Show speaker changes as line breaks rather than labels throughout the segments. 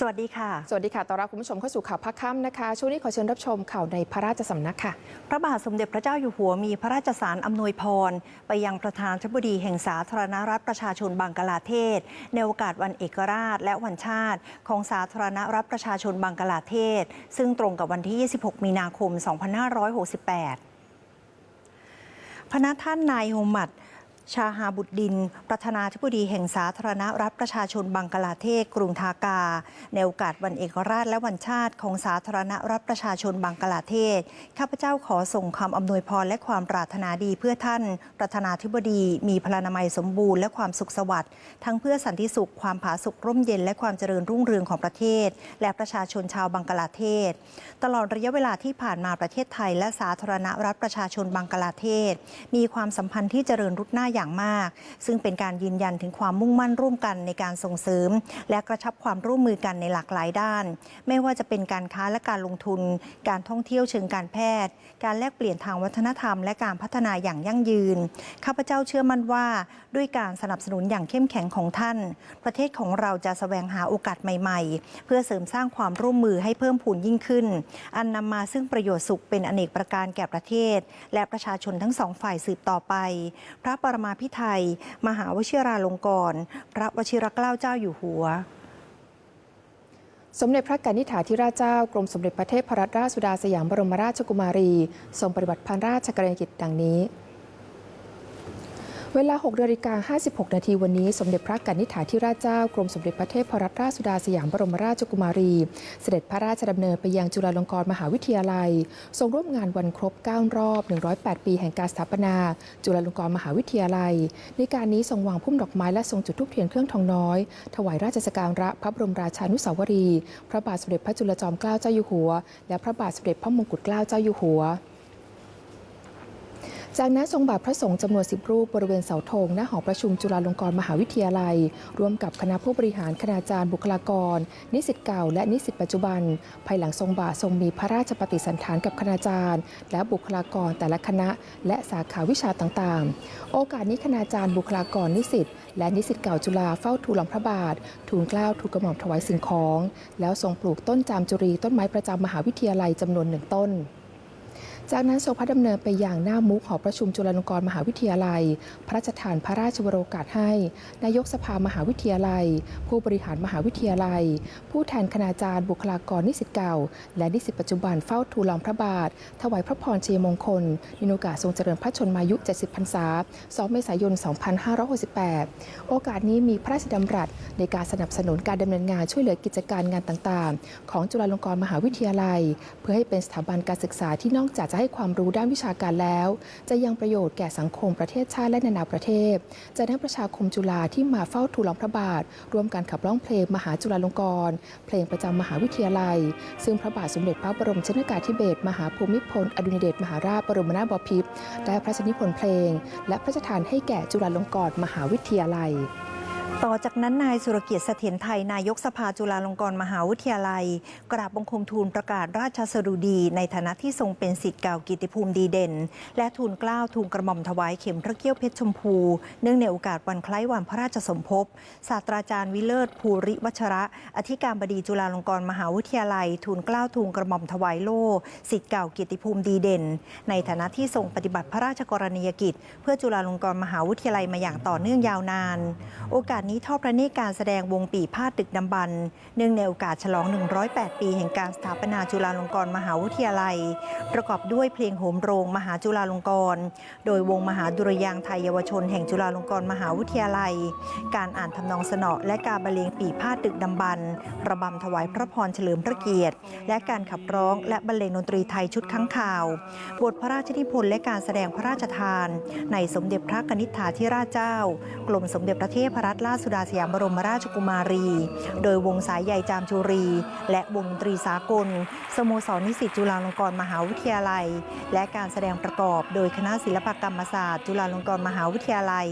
สวัสดีค่ะ
สวัสดีค่ะต้อนรับคุณผู้ชมเข้าสู่ข่าวพักค่ำนะคะ ช่วงนี้ขอเชิญรับชมข่าวในพระราชสำนักค่ะ
พระบาทสมเด็จพระเจ้าอยู่หัวมีพระราชสารอำนวยพร ไปยังประธานาธิบดีแห่งสาธารณรัฐประชาชนบังกลาเทศ ในโอกาสวันเอกราช และวันชาติ ของสาธารณรัฐประชาชนบังกลาเทศ ซึ่งตรงกับวันที่ 26 มีนาคม 2568 พระนักท่านนายโฮมัด ชาฮาบุตรดิน ประธานาธิบดีแห่งสาธารณรัฐประชาชนบังกลาเทศ กรุงทากา ในโอกาสวันเอกราชและวันชาติของสาธารณรัฐประชาชนบังกลาเทศ ข้าพเจ้าขอส่งคำอำนวยพรและความปรารถนาดีเพื่อท่าน ประธานาธิบดี มีพลานามัยสมบูรณ์และความสุขสวัสดิ์ทั้งเพื่อสันติสุขความผาสุกร่มเย็นและความเจริญรุ่งเรืองของประเทศ และประชาชนชาวบังกลาเทศ ตลอดระยะเวลาที่ผ่านมาประเทศไทย และสาธารณรัฐประชาชนบังกลาเทศ มีความสัมพันธ์ที่เจริญรุดหน้าอย่างมาก ซึ่งเป็นการยืนยันถึงความมุ่งมั่นร่วมกันในการส่งเสริม และกระชับความร่วมมือกันในหลากหลายด้าน ไม่ว่าจะเป็นการค้าและการลงทุน การท่องเที่ยวเชิงการแพทย์ การแลกเปลี่ยนทางวัฒนธรรม และการพัฒนาอย่างยั่งยืน ข้าพเจ้าเชื่อมั่นว่า ด้วยการสนับสนุนอย่างเข้มแข็งของท่าน ประเทศของเราจะแสวงหาโอกาสใหม่ ๆ เพื่อเสริมสร้างความร่วมมือให้เพิ่มพูนยิ่งขึ้น อันนำมาซึ่งประโยชน์สุขเป็นอเนกประการแก่ประเทศ และประชาชนทั้งสองฝ่ายสืบต่อไป พระปรมาพิไทย มหาวชิราลงกรณ์พระวชิรเกล้าเจ้าอยู่หัว
สมเด็จพระกนิษฐาธิราชเจ้ากรมสมเด็จพระเทพรัตนราชสุดาสยามบรมราชกุมารี ทรงปฏิบัติพันราชกรณียกิจดังนี้ เวลา6นาฬิกา56 นาทีวันนี้ สมเด็จพระกนิษฐาธิราชเจ้ากรมสมเด็จพระเทพรัตนราชสุดาสยามบรมราชกุมารี เสด็จพระราชดำเนินไปยังจุฬาลงกรณ์มหาวิทยาลัย ทรงร่วมงานวันครบ 9 รอบ 108 ปีแห่งการสถาปนา จุฬาลงกรณ์มหาวิทยาลัย ในการนี้ทรงวางพุ่มดอกไม้และทรงจุดธูปเทียนเครื่องทองน้อย ถวายราชสักการะพระบรมราชานุสาวรีย์พระบาทสมเด็จพระจุลจอมเกล้าเจ้าอยู่หัว และพระบาทสมเด็จพระมงกุฎเกล้าเจ้าอยู่หัว จากนั้นทรงบาทพระสงฆ์จำนวน10รูปบริเวณเสาธงหน้าหอประชุมจุฬาลงกรณ์มหาวิทยาลัย ร่วมกับคณะผู้บริหารคณาจารย์บุคลากร นิสิตเก่าและนิสิตปัจจุบัน ภายหลังทรงบาททรงมีพระราชปฏิสันถานกับคณาจารย์ และบุคลากรแต่ละคณะ และสาขาวิชาต่างๆ โอกาสนี้คณาจารย์บุคลากรนิสิตและนิสิตเก่าจุฬาเฝ้าทูลหลำพระบาท ทูลเกล้าทูลกระหม่อมถวายสิ่งของ แล้วทรงปลูกต้นจามจุรีต้นไม้ประจำมหาวิทยาลัยจำนวนหนึ่งต้น จากนั้นทรงพระดำเนินไปอย่างหน้ามุกหอประชุมจุฬาลงกรณ์มหาวิทยาลัย พระราชทานพระราชวโรกาสให้ นายกสภามหาวิทยาลัย ผู้บริหารมหาวิทยาลัย ผู้แทนคณาจารย์บุคลากรนิสิตเก่า และนิสิตปัจจุบันเฝ้าทูลล้อมพระบาท ถวายพระพรเชยมงคลในโอกาสทรงเจริญพระชนมายุ 70พรรษา 2 เมษายน 2568 โอกาสนี้มีพระราชดำรัสในการสนับสนุนการดำเนินงานช่วยเหลือกิจการงานต่างๆ ของจุฬาลงกรณ์มหาวิทยาลัย เพื่อให้เป็นสถาบันการศึกษาที่นอกจากจะให้ความรู้ด้านวิชาการแล้ว จะยังประโยชน์แก่สังคมประเทศชาติและนานาประเทศ จะได้ประชาคมจุฬาที่มาเฝ้าทูลล้อมพระบาท ร่วมกันขับร้องเพลงมหาจุฬาลงกรณ์เพลงประจำมหาวิทยาลัย ซึ่งพระบาทสมเด็จพระบรมชนกาธิเบศรมหาภูมิพลอดุลยเดชมหาราชบรมนาถบพิตรได้พระราชนิพนธ์เพลง และพระราชทานให้แก่จุฬาลงกรณ์มหาวิทยาลัย
ต่อจากนั้นนายสุรเกียรติเสถียรไทย นายกสภาจุฬาลงกรณ์มหาวิทยาลัย กราบบังคมทูลประกาศราชสดุดี ในฐานะที่ทรงเป็นสิทธิ์เก่ากิติภูมิดีเด่น และทูลเกล้าทูลกระหม่อมถวายเข็มพระเกี้ยวเพชรชมพู เนื่องในโอกาสวันคล้ายวันพระราชสมภพศาสตราจารย์วิเลิศภูริวัชระ อธิการบดีจุฬาลงกรณ์มหาวิทยาลัย ทูลเกล้าทูลกระหม่อมถวายโล่สิทธิ์เก่ากิตติภูมิดีเด่น ในฐานะที่ทรงปฏิบัติพระราชกรณียกิจ เพื่อจุฬาลงกรณ์มหาวิทยาลัยมาอย่างต่อเนื่องยาวนาน โอกาสนี้ทอดพระเนตรการแสดงวงปีพาดตึกดำบรรเนื่องในโอกาสฉลอง 108 ปีแห่งการสถาปนาจุฬาลงกรณ์มหาวิทยาลัย ประกอบด้วยเพลงโหมโรงมหาจุฬาลงกรณ์โดยวงมหาดุรยางไทยเยาวชนแห่งจุฬาลงกรณ์มหาวิทยาลัย การอ่านทำนองสนอและการบรรเลงปีพาดตึกดำบรรระบำถวายพระพรเฉลิมพระเกียรติ และการขับร้องและบรรเลงดนตรีไทยชุดค้างข่าว บทพระราชนิพนธ์และการแสดงพระราชทาน ในสมเด็จพระกนิษฐาธิราชเจ้า กรมสมเด็จพระเทพรัตนราชสุดาสยามบรมราชกุมารี โดยวงสายใหญ่จามจุรี และวงดนตรีสากล สโมสรนิสิตจุฬาลงกรณ์มหาวิทยาลัย และการแสดงประกอบ โดยคณะศิลปกรรมศาสตร์ จุฬาลงกรณ์มหาวิทยาลัย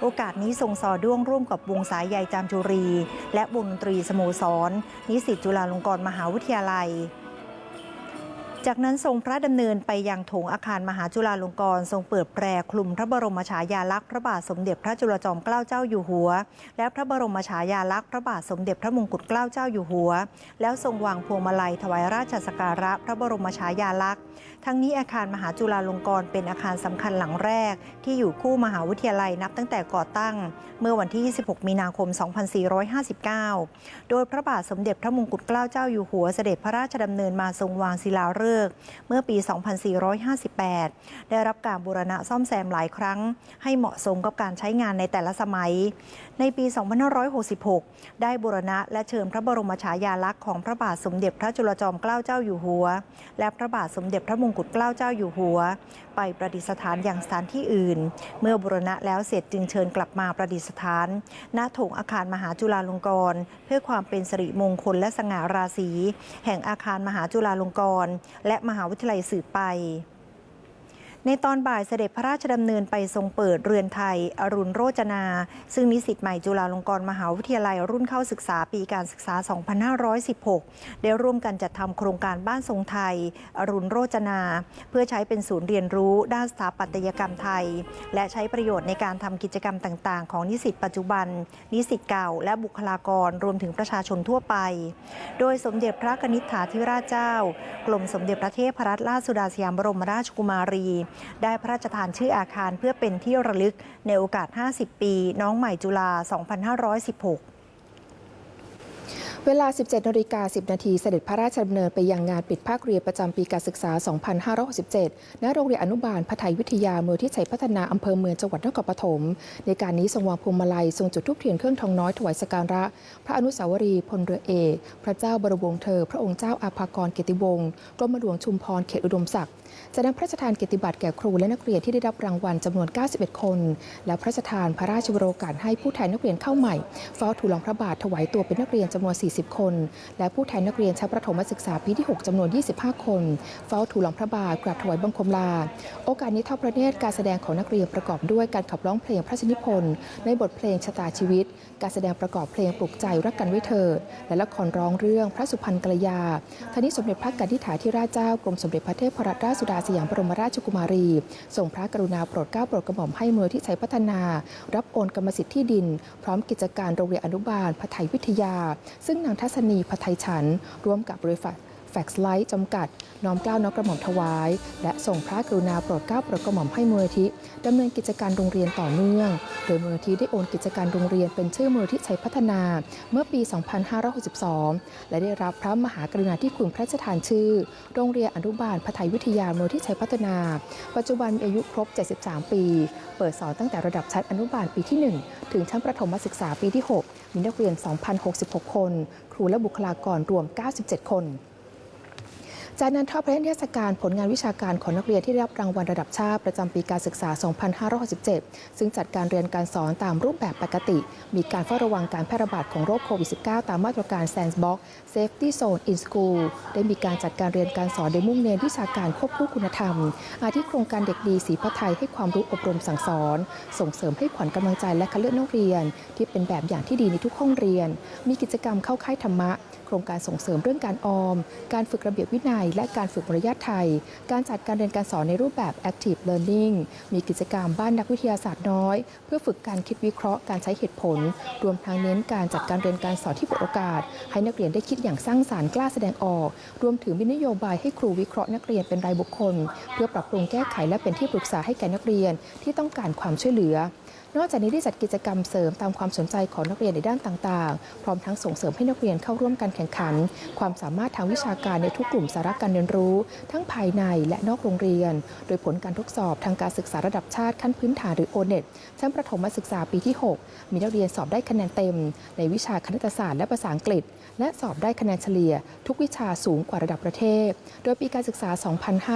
โอกาสนี้ทรงสอด้วงร่วมกับวงสายใหญ่จามจุรี และวงดนตรีสโมสรนิสิตจุฬาลงกรณ์มหาวิทยาลัย จากนั้นทรงพระดำเนินไปยังโถงอาคารมหาจุฬาลงกรณ์ทรงเปิดแปรคลุมพระบรมฉายาลักษณ์พระบาทสมเด็จพระจุลจอมเกล้าเจ้าอยู่หัว และพระบรมฉายาลักษณ์พระบาทสมเด็จพระมงกุฎเกล้าเจ้าอยู่หัว แล้วทรงวางพวงมาลัยถวายราชสักการะพระบรมฉายาลักษณ์ ทั้งนี้อาคารมหาจุฬาลงกรณ์เป็นอาคารสำคัญหลังแรก ที่อยู่คู่มหาวิทยาลัยนับตั้งแต่ก่อตั้ง เมื่อวันที่ 26 มีนาคม 2459 โดยพระบาทสมเด็จพระมงกุฎเกล้าเจ้าอยู่หัวเสด็จพระราชดำเนินมาทรงวางศิลาฤกษ์เมื่อปี 2458 ได้รับการบูรณะซ่อมแซมหลายครั้ง ให้เหมาะสมกับการใช้งานในแต่ละสมัย ในปี 2566 ได้บูรณะและเชิญพระบรมฉายาลักษณ์ของพระบาทสมเด็จพระจุลจอมเกล้าเจ้าอยู่หัว และพระบาทสมเด็จพระมงกุฎเกล้าเจ้าอยู่หัว ไปประดิษฐานอย่างสถานที่อื่น เมื่อบูรณะแล้วเสร็จจึงเชิญกลับมาประดิษฐาน ณโถงอาคารมหาจุฬาลงกรณ์เพื่อความเป็นสิริมงคลและสง่าราศี แห่งอาคารมหาจุฬาลงกรณ์และมหาวิทยาลัยสืบไป ในตอนบ่ายเสด็จพระราชดำเนินไปทรงเปิดเรือนไทย อรุณโรจนา ซึ่งนิสิตใหม่จุฬาลงกรณ์มหาวิทยาลัยรุ่นเข้าศึกษาปีการศึกษา 2516 ได้ร่วมกันจัดทำโครงการบ้านทรงไทย อรุณโรจนา เพื่อใช้เป็นศูนย์เรียนรู้ด้านสถาปัตยกรรมไทย และใช้ประโยชน์ในการทำกิจกรรมต่าง ๆ ของนิสิตปัจจุบัน นิสิตเก่า และบุคลากรรวมถึงประชาชนทั่วไป โดยสมเด็จพระกนิษฐาธิราชเจ้ากรมสมเด็จพระเทพรัตนราชสุดาสยามบรมราชกุมารีได้พระราชทานชื่ออาคารเพื่อเป็นที่ระลึกในโอกาส 50 ปี น้องใหม่จุฬา 2516
เวลา 17นาฬิกา10 นาทีเสด็จพระราชดำเนินไปยังงานปิดภาคเรียนประจำปีการศึกษา 2567 ณ โรงเรียนอนุบาลพไทยวิทยาเมืองที่ชัยพัฒนาอำเภอเมืองจังหวัดนครปฐม ในการนี้ทรงวางพวงมาลัย ทรงจุดธูปเทียนเครื่องทองน้อยถวายสักการะ พระอนุสาวรีย์พลเรือเอก พระเจ้าบรมวงศ์เธอ พระองค์เจ้าอาภากรเกติวงศ์ กรมหลวงชุมพรเขตอุดมศักดิ์ จะนำพระราชทานเกียรติบัตรแก่ครูและนักเรียนที่ได้รับรางวัลจำนวน 91 คน และพระราชทานพระราชวโรกาสให้ผู้แทนนักเรียนเข้าใหม่เฝ้าทูลลองพระบาทถวายตัวเป็นนักเรียนจำนวน 40 คน และผู้แทนนักเรียนชั้นประถมศึกษาปีที่ 6จำนวน 25 คนเฝ้าทูลลองพระบาทกราบถวายบังคมลา โอกาสนี้ทอดพระเนตรการแสดงของนักเรียนประกอบด้วยการขับร้องเพลงพระชนิพนธ์ในบทเพลงชะตาชีวิต การแสดงประกอบเพลงปลุกใจรักกันไว้เถิดและละครร้องเรื่องพระสุพรรณกัลยาทนี้สมเด็จพระกัณฑิฐาธิราชเจ้ากรมสมเด็จพระเทพรัตนราชสุดาสยามบรมราชกุมารีทรงพระกรุณาโปรดเกล้าโปรดกระหม่อมให้เมือที่ชัยพัฒนา รับโอนกรรมสิทธิ์ที่ดิน พร้อมกิจการโรงเรียนอนุบาลพไทยวิทยา ซึ่งนางทัศนีพไทยฉันร่วมกับบริษัท แฟกซ์ไลท์จำกัด น้อมเกล้าน้อมกระหม่อมถวาย และส่งพระกรุณาโปรดเกล้าโปรดกระหม่อมให้มูลนิธิดำเนินกิจการโรงเรียนต่อเนื่อง โดยมูลนิธิได้โอนกิจการโรงเรียนเป็นชื่อมูลนิธิชัยพัฒนา เมื่อปี 2562 และได้รับพระมหากรุณาธิคุณพระราชทานชื่อ โรงเรียนอนุบาลพไทยวิทยามูลนิธิชัยพัฒนา ปัจจุบันมีอายุครบ 73 ปี เปิดสอนตั้งแต่ระดับชั้นอนุบาลปีที่ 1 ถึงชั้นประถมศึกษาปีที่ 6 มีนักเรียน 2,066 คน ครูและบุคลากรรวม 97 คน จากนั้นทอดพระเทศกาลผลงานวิชาการของนักเรียนที่ได้รับรางวัลระดับชาติประจำปีการศึกษา 2567 ซึ่งจัดการเรียนการสอนตามรูปแบบปกติ มีการเฝ้าระวังการแพร่ระบาดของโรคโควิด -19 ตามมาตรการ Sandbox Safety Zone in School ได้มีการจัดการเรียนการสอนโดยมุ่งเน้นวิชาการควบคู่คุณธรรม อาทิโครงการเด็กดีสีพระไทยให้ความรู้อบรมสั่งสอน ส่งเสริมให้ขวัญกำลังใจและคัดเลือกนักเรียน ที่เป็นแบบอย่างที่ดีในทุกห้องเรียน มีกิจกรรมเข้าค่ายธรรมะ โครงการส่งเสริมเรื่องการออม การฝึกระเบียบวินัยและการฝึกมารยาทไทย การจัดการเรียนการสอนในรูปแบบ Active Learning มีกิจกรรมบ้านนักวิทยาศาสตร์น้อย เพื่อฝึกการคิดวิเคราะห์การใช้เหตุผล รวมทั้งเน้นการจัดการเรียนการสอนที่เปิดโอกาส ให้นักเรียนได้คิดอย่างสร้างสารรค์กล้าแสดงออก รวมถึงมีนโยบายให้ครูวิเคราะห์นักเรียนเป็นรายบุคคล เพื่อปรับปรุงแก้ไขและเป็นที่ปรึกษาให้แก่นักเรียนที่ต้องการความช่วยเหลือ นอกจากนี้ได้จัดกิจกรรมเสริมตามความสนใจของนักเรียนในด้านต่างๆ พร้อมทั้งส่งเสริมให้นักเรียนเข้าร่วมการแข่งขัน ความสามารถทางวิชาการในทุกกลุ่มสาระการเรียนรู้ ทั้งภายในและนอกโรงเรียน โดยผลการทดสอบทางการศึกษาระดับชาติขั้นพื้นฐานหรือ o n e t ชั้นประถมศึกษาปีที่ 6 มีนักเรียนสอบได้คะแนนเต็ม ในวิชาคณิตศาสตร์และภาษาอังกฤษ และสอบได้คะแนนเฉลี่ย ทุกวิชาสูงกว่าระดับประเทศ โดยปีการศึกษา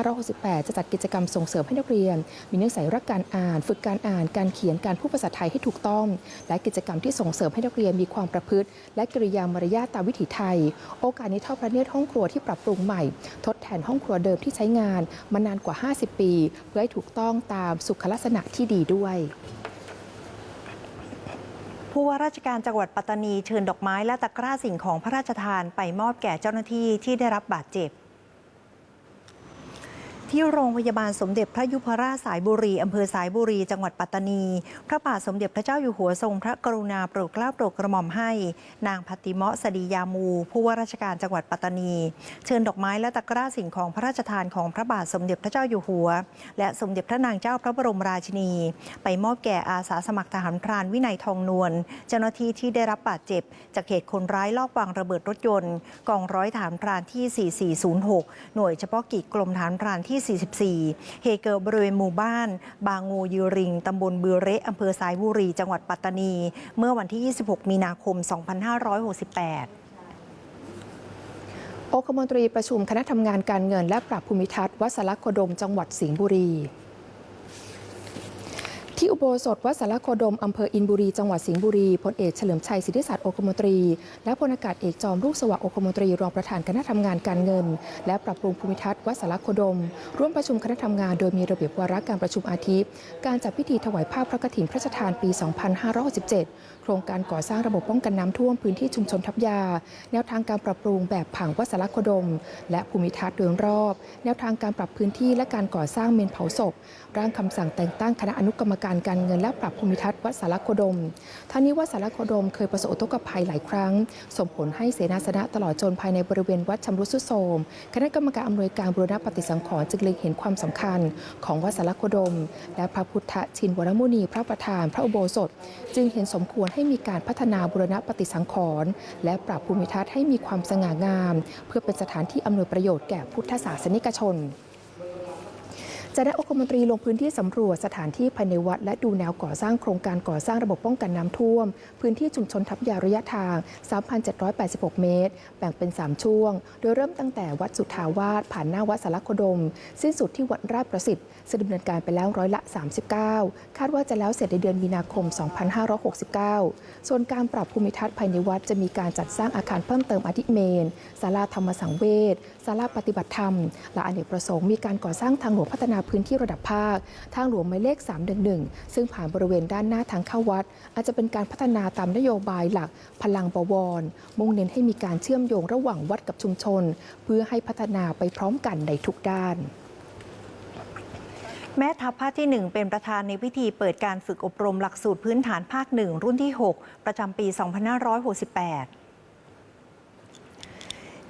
2568 จะจัดกิจกรรมส่งเสริมให้นักเรียน มีเนื้อสัยรักการอ่าน ฝึกการอ่านการเขียนการพูดภาษาไทยให้ถูกต้อง และกิจกรรมที่ส่งเสริมให้นักเรียนมีความประพฤติ และกิริยามารยาทตามวิถีไทย โอกาสนี้ทอดพระเนตรห้องครัวที่ปรับปรุงใหม่ ทดแทนห้องครัวเดิมที่ใช้งานมานานกว่า 50 ปี เพื่อให้ถูกต้องตามสุขลักษณะที่ดีด้วย
ผู้ว่าราชการจังหวัดปัตตานีเชิญดอกไม้และตะกร้าสิ่งของพระราชทานไปมอบแก่เจ้าหน้าที่ที่ได้รับบาดเจ็บ ที่โรงพยาบาลสมเด็จพระยุพราชสายบุรีอำเภอสายบุรี จังหวัดปัตตานี พระบาทสมเด็จพระเจ้าอยู่หัวทรงพระกรุณาโปรดเกล้าโปรดกระหม่อมให้ นางพัติเมาะสดียามู ผู้ว่าราชการจังหวัดปัตตานี เชิญดอกไม้และตะกร้าสิ่งของพระราชทานของพระบาทสมเด็จพระเจ้าอยู่หัว และสมเด็จพระนางเจ้าพระบรมราชินี ไปมอบแก่อาสาสมัครทหารพรานวินัยทองนวลเจ้าหน้าที่ที่ได้รับบาดเจ็บ จากเหตุคนร้ายลอบวางระเบิดรถยนต์กองร้อยฐานพรานที่ 4406 หน่วยเฉพาะกิจกรมฐานพรานที่44 เหตุเกิดบริเวณหมู่บ้าน บางงูยูริง ตำบลบือเระอำเภอสายบุรี จังหวัดปัตตานี เมื่อวันที่ 26 มีนาคม 2568
องคมนตรีประชุมคณะทำงานการเงินและปรับภูมิทัศน์วัดสารโคดมจังหวัดสิงห์บุรี ที่อุโบสถวัดสารโคดม อำเภออินบุรี จังหวัดสิงห์บุรี พลเอกเฉลิมชัยสิทธิศาสตร์อคมนตรี และพลอากาศเอกจอมลูกสวัสดิ์อคมนตรี รองประธานคณะทำงานการเงิน และปรับปรุงภูมิทัศน์วัดสารโคดม ร่วมประชุมคณะทำงานโดยมีระเบียบวาระการประชุมอาทิตย์ การจัดพิธีถวายภาพพระกฐินพระราชทานปี 2567 โครงการก่อสร้างระบบป้องกันน้ำท่วมพื้นที่ชุมชนทับยา แนวทางการปรับปรุงแบบผังวัดสารโคดม และภูมิทัศน์โดยรอบ แนวทางการปรับพื้นที่และการก่อสร้างเมนเผาศพ ร่างคำสั่งแต่งตั้งคณะอนุกรรมการการเงินและปรับภูมิทัศน์วัดสารโคดมท่างนี้วัดสารโคดมเคยประสบอุทกภัยหลายครั้ง ส่งผลให้เสนาสนะตลอดจนภายในบริเวณวัดชำรุดทรุดโทรมคณะกรรมการอำนวยการบูรณปฏิสังขรณ์จึงเล็งเห็นความสำคัญ ของวัดสารโคดม และพระพุทธชินวรมุนีพระประธานพระอุโบสถ จึงเห็นสมควรให้มีการพัฒนาบูรณปฏิสังขรณ์และปรับภูมิทัศน์ให้มีความสง่างาม เพื่อเป็นสถานที่อำนวยประโยชน์แก่พุทธศาสนิกชน จะได้องคมนตรีลงพื้นที่สำรวจสถานที่ภายในวัด และดูแนวก่อสร้างโครงการก่อสร้างระบบป้องกันน้ำท่วม พื้นที่ชุมชนทับยาระยะทาง 3,786 เมตร แบ่งเป็น 3 ช่วง โดยเริ่มตั้งแต่วัดสุทธาวาสผ่านหน้าวัดสารคดม สิ้นสุดที่วัดราชประสิทธิ์ซึ่งดำเนินการไปแล้วร้อยละ 39 คาดว่าจะแล้วเสร็จในเดือนมีนาคม 2569 ส่วนการปรับภูมิทัศน์ภายในวัดจะมีการจัดสร้างอาคารเพิ่มเติมอาทิเมนศาลาธรรมสังเวชศาลาปฏิบัติธรรมและอเนกประสงค์มีการก่อสร้างทางหลวงพัฒนาพื้นที่ระดับภาค ทางหลวงหมายเลข 311 ซึ่งผ่านบริเวณด้านหน้าทางเข้าวัด อาจจะเป็นการพัฒนาตามนโยบายหลักพลังบวร มุ่งเน้นให้มีการเชื่อมโยงระหว่างวัดกับชุมชน เพื่อให้พัฒนาไปพร้อมกันในทุกด้าน
แม่ทัพภาคที่ 1 เป็นประธานในพิธีเปิดการฝึกอบรมหลักสูตรพื้นฐานภาค 1 รุ่นที่ 6 ประจำปี 2568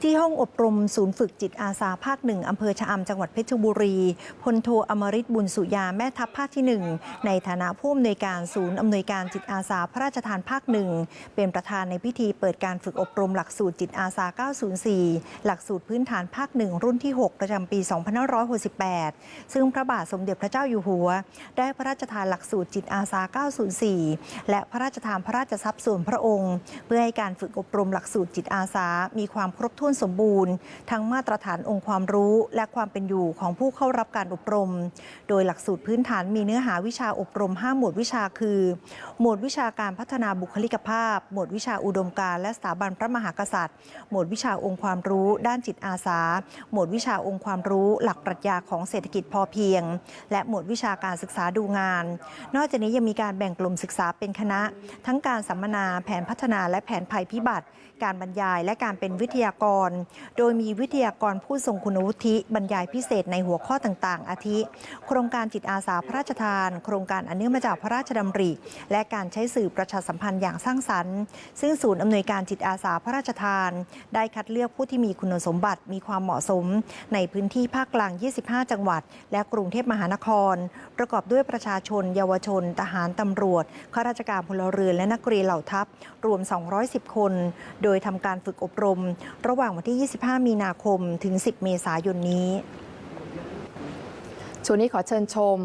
ที่ห้องอบรมศูนย์ฝึกจิตอาสาภาคหนึ่งอำเภอชะอำจังหวัดเพชรบุรี พลโทอมริตบุญสุยาแม่ทัพภาคที่ 1 ในฐานะผู้อำนวยการศูนย์อำนวยการจิตอาสาพระราชทานภาคหนึ่งเป็นประธานในพิธีเปิดการฝึกอบรมหลักสูตรจิตอาสา 904 หลักสูตรพื้นฐานภาคหนึ่งรุ่นที่ 6 ประจำปี 2568 ซึ่งพระบาทสมเด็จพระเจ้าอยู่หัว ได้พระราชทานหลักสูตรจิตอาสา 904 และพระราชทานพระราชทรัพย์ส่วนพระองค์ เพื่อให้การฝึกอบรมหลักสูตรจิตอาสา มีความครบถ้วนสมบูรณ์ ทั้งมาตรฐานองค์ความรู้และความเป็นอยู่ของผู้เข้ารับการอบรม โดยหลักสูตรพื้นฐานมีเนื้อหาวิชาอบรม 5 หมวดวิชาคือ หมวดวิชาการพัฒนาบุคลิกภาพ หมวดวิชาอุดมการและสถาบันพระมหากษัตริย์ หมวดวิชาองค์ความรู้ ด้านจิตอาสา หมวดวิชาองค์ความรู้ หลักปรัชญาของเศรษฐกิจพอเพียง และหมวดวิชาการศึกษาดูงาน นอกจากนี้ยังมีการแบ่งกลุ่มศึกษาเป็นคณะ ทั้งการสัมมนาแผนพัฒนาและแผนภัยพิบัติ การบรรยายและการเป็นวิทยากร โดยมีวิทยากรผู้ทรงคุณวุฒิบรรยายพิเศษในหัวข้อต่างๆ อาทิ โครงการจิตอาสาพระราชทาน โครงการอันเนื่องมาจากพระราชดำริ และการใช้สื่อประชาสัมพันธ์อย่างสร้างสรรค์ ซึ่งศูนย์อำนวยการจิตอาสาพระราชทาน ได้คัดเลือกผู้ที่มีคุณสมบัติมีความเหมาะสม ในพื้นที่ภาคกลาง 25 จังหวัด และกรุงเทพมหานคร ประกอบด้วยประชาชน เยาวชน ทหารตำรวจข้าราชการพลเรือนและนักเรียนเหล่าทัพรวม 210 คนโดยทำการฝึกอบรม ระหว่างวันที่ 25 มีนาคม ถึง 10 เมษายนนี้
ช่วงนี้ขอเชิญชม